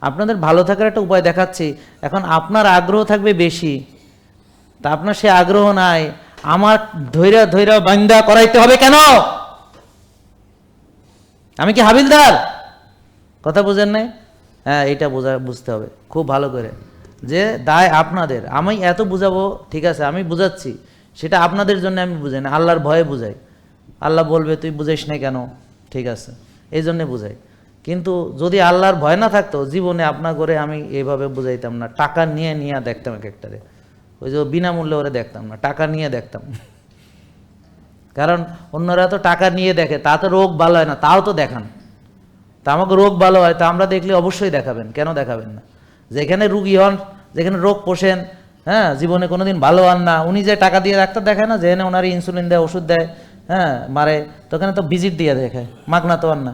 আপনাদের ভালো থাকার একটা উপায় দেখাচ্ছি। এখন আপনার আগ্রহ থাকবে বেশি। তা আপনার সে আগ্রহ নাই। আমার ধৈরা ধৈরা বান্দা করাইতে হবে কেন? আমি কি হাবিলদার? কথা বুঝেন নাই? হ্যাঁ এটা বোঝা, বুঝতে হবে। খুব ভালো করে। যে দায় আপনাদের। আমি এত বুঝাবো, ঠিক আছে, আমি বুঝাচ্ছি। সেটা আপনাদের জন্য আমি বুঝাই না। আল্লাহর ভয়ে বুঝাই। আল্লাহ বলবে, তুই বুঝাইস না কেন? ঠিক আছে। এই জন্যে বুঝাই। কিন্তু যদি আল্লাহর ভয় না থাকতো, জীবনে আপনা করে আমি এইভাবে বুঝাইতাম না। টাকা নিয়ে নিয়ে দেখতাম এক একটারে। ওই যে বিনামূল্যে ওরে দেখতাম না, টাকা নিয়ে দেখতাম। কারণ অন্যরা তো টাকা নিয়ে দেখে, তা তো রোগ ভালো হয় না, তাও তো দেখান। তা আমাকে রোগ ভালো হয়, তা আমরা দেখলে অবশ্যই দেখাবেন, কেন দেখাবেন না? যেখানে রুগী হন, যেখানে রোগ পোষেন হ্যাঁ জীবনে কোনোদিন ভালো হন না, উনি যে টাকা দিয়ে ডাক্তার দেখায় না যেখানে ওনার ইনসুলিন দেয়, ওষুধ দেয় হ্যাঁ মারে, তো ওখানে তো ভিজিট দিয়ে দেখায়, মাগনা তো আর না।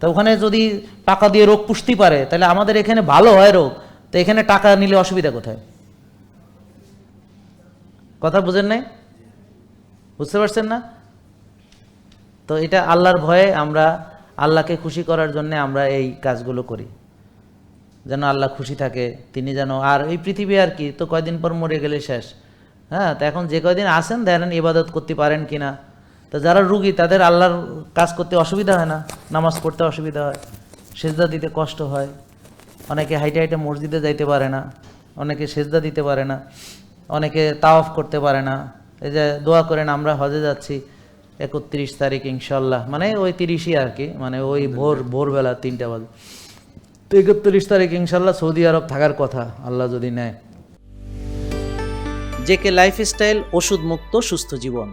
তো ওখানে যদি টাকা দিয়ে রোগ পুষতে পারে, তাহলে আমাদের এখানে ভালো হয় রোগ। তো এখানে টাকা নিলে অসুবিধা কোথায়? কথা বুঝেন নাই? বুঝতে পারছেন না? তো এটা আল্লাহর ভয়ে আমরা আল্লাহকে খুশি করার জন্য আমরা এই কাজগুলো করি। যেন আল্লাহ খুশি থাকে, তিনি যেন, আর এই পৃথিবী আর কি, তো কয়দিন পর মরে গেলে শেষ। হ্যাঁ তো এখন যে কয়দিন আসেন দেখেন ইবাদত করতে পারেন কি না তো যারা রুগী তাদের আল্লাহর কাজ করতে অসুবিধা হয় না নামাজ পড়তে অসুবিধা হয় সেজদা দিতে কষ্ট হয়। অনেকে হাইটে হাইটে মসজিদে যাইতে পারে না অনেকে সেজদা দিতে পারে না অনেকে তাওয়াফ করতে পারে না। এই যে দোয়া করেন আমরা হজে যাচ্ছি একত্রিশ তারিখ ইনশাল্লাহ মানে ওই তিরিশই আর কি মানে ওই ভোর ভোরবেলা তিনটা বাজে। তো একত্রিশ তারিখ ইনশাল্লাহ সৌদি আরব থাকার কথা আল্লাহ যদি নেয়। জেকে লাইফস্টাইল ওষুধ মুক্ত সুস্থ জীবন।